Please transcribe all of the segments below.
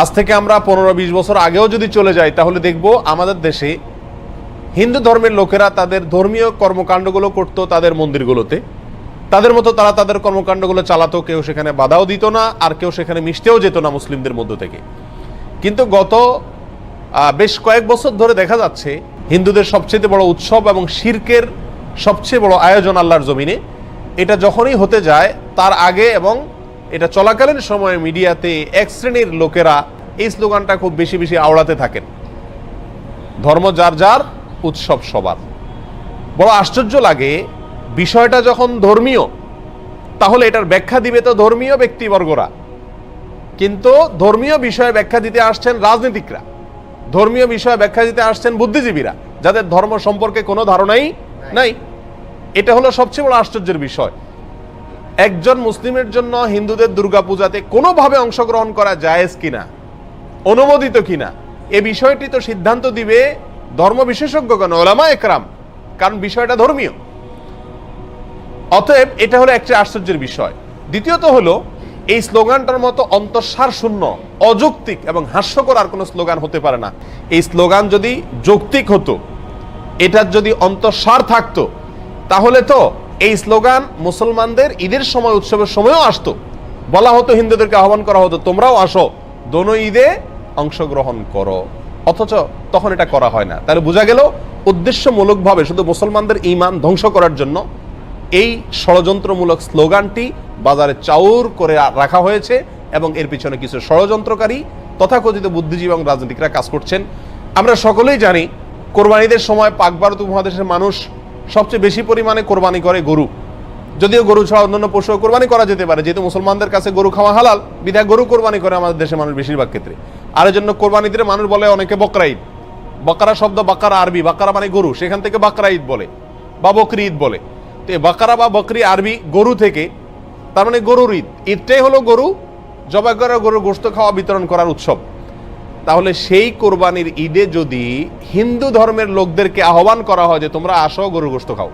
আজ থেকে আমরা পনেরো বিশ বছর আগেও যদি চলে যাই, তাহলে দেখব আমাদের দেশে হিন্দু ধর্মের লোকেরা তাদের ধর্মীয় কর্মকাণ্ডগুলো করত তাদের মন্দিরগুলোতে। তাদের মতো তারা তাদের কর্মকাণ্ডগুলো চালাতো, কেউ সেখানে বাধাও দিত না, আর কেউ সেখানে মিশতেও যেত না মুসলিমদের মধ্য থেকে। কিন্তু গত বেশ কয়েক বছর ধরে দেখা যাচ্ছে, হিন্দুদের সবচেয়ে বড় উৎসব এবং শির্কের সবচেয়ে বড় আয়োজন আল্লাহর জমিনে। এটা যখনই হতে যায়, তার আগে এবং এটা চলাকালীন সময়ে মিডিয়াতে এক শ্রেণির লোকেরা এই স্লোগানটা খুব বেশি বেশি আওড়াতে থাকেন। ধর্ম যার যার উৎসব সবার। বড় আশ্চর্য লাগে বিষয়টা যখন ধর্মীয় তাহলে এটার ব্যাখ্যা দিবে তো ধর্মীয় ব্যক্তিবর্গরা। কিন্তু ধর্মীয় বিষয়ে ব্যাখ্যা দিতে আসছেন রাজনীতিকরা। ধর্মীয় বিষয়ে ব্যাখ্যা দিতে আসছেন বুদ্ধিজীবীরা যাদের ধর্ম সম্পর্কে কোনো ধারণাই নাই। এটা হলো সবচেয়ে বড় আশ্চর্যের বিষয়। একজন মুসলিমের জন্য হিন্দুদের দুর্গাপূজাতে কোনোভাবে অংশগ্রহণ করা জায়েজ কিনা? অনুমোদিত কিনা? এ বিষয়টি তো সিদ্ধান্ত দিবে ধর্ম বিশেষজ্ঞগণ, ওলামা একরাম। কারণ বিষয়টা ধর্মীয়। অতএব এটা হলো একটি আশ্চর্যের বিষয়। দ্বিতীয়ত হলো, এই স্লোগানটার মতো অন্তঃসার শূন্য, অযৌক্তিক এবং হাস্যকর আর কোনো স্লোগান হতে পারে না। এই স্লোগান যদি যৌক্তিক হতো, এটার যদি অন্তঃসার থাকতো, তাহলে তো এই স্লোগান মুসলমানদের ঈদের সময়, উৎসবের সময়ও আসতো। বলা হতো, হিন্দুদেরকে আহ্বান করা হতো, তোমরাও আসো, দোনো ঈদে অংশগ্রহণ করো। অথচ তখন এটা করা হয় না। তাহলে বোঝা গেল, উদ্দেশ্যমূলকভাবে শুধু মুসলমানদের ইমান ধ্বংস করার জন্য এই ষড়যন্ত্রমূলক স্লোগানটি বাজারে চাউর করে রাখা হয়েছে এবং এর পিছনে কিছু ষড়যন্ত্রকারী, তথাকথিত বুদ্ধিজীবী এবং রাজনীতিকরা কাজ করছেন। আমরা সকলেই জানি, কোরবানিদের সময় পাক ভারত উপমহাদেশের মানুষ সবচেয়ে বেশি পরিমাণে কোরবানি করে গরু। যদিও গরু ছাড়া অন্যান্য পশু কোরবানি করা যেতে পারে, যেহেতু মুসলমানদের কাছে গরু খাওয়া হালাল, বিধায় গরু কোরবানি করে আমাদের দেশের মানুষ বেশিরভাগ ক্ষেত্রে। আর জন্য কোরবানি দিলে মানুষ বলে অনেকে বকরা ঈদ। বাকারা শব্দ বাকারা আরবি, বাকারা মানে গরু, সেখান থেকে বাকরা ঈদ বলে বা বকরি ঈদ বলে। তো এই বাকারা বা বকরি আরবি গরু থেকে, তার মানে গরুর ঈদ। ঈদটাই হলো গরু, জবাই করা গরুর গোস্ত খাওয়া বিতরণ করার উৎসব। তাহলে সেই কোরবানির ঈদে যদি হিন্দু ধর্মের লোকদেরকে আহ্বান করা হয় যে তোমরা আসো গরু গোস্ত খাও,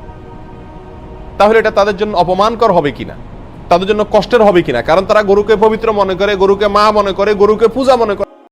তাহলে এটা তাদের জন্য অপমানকর হবে কিনা? তাদের জন্য কষ্টের হবে কিনা? কারণ তারা গরুকে পবিত্র মনে করে, গরুকে মা মনে করে, গরুকে পূজা মনে করে।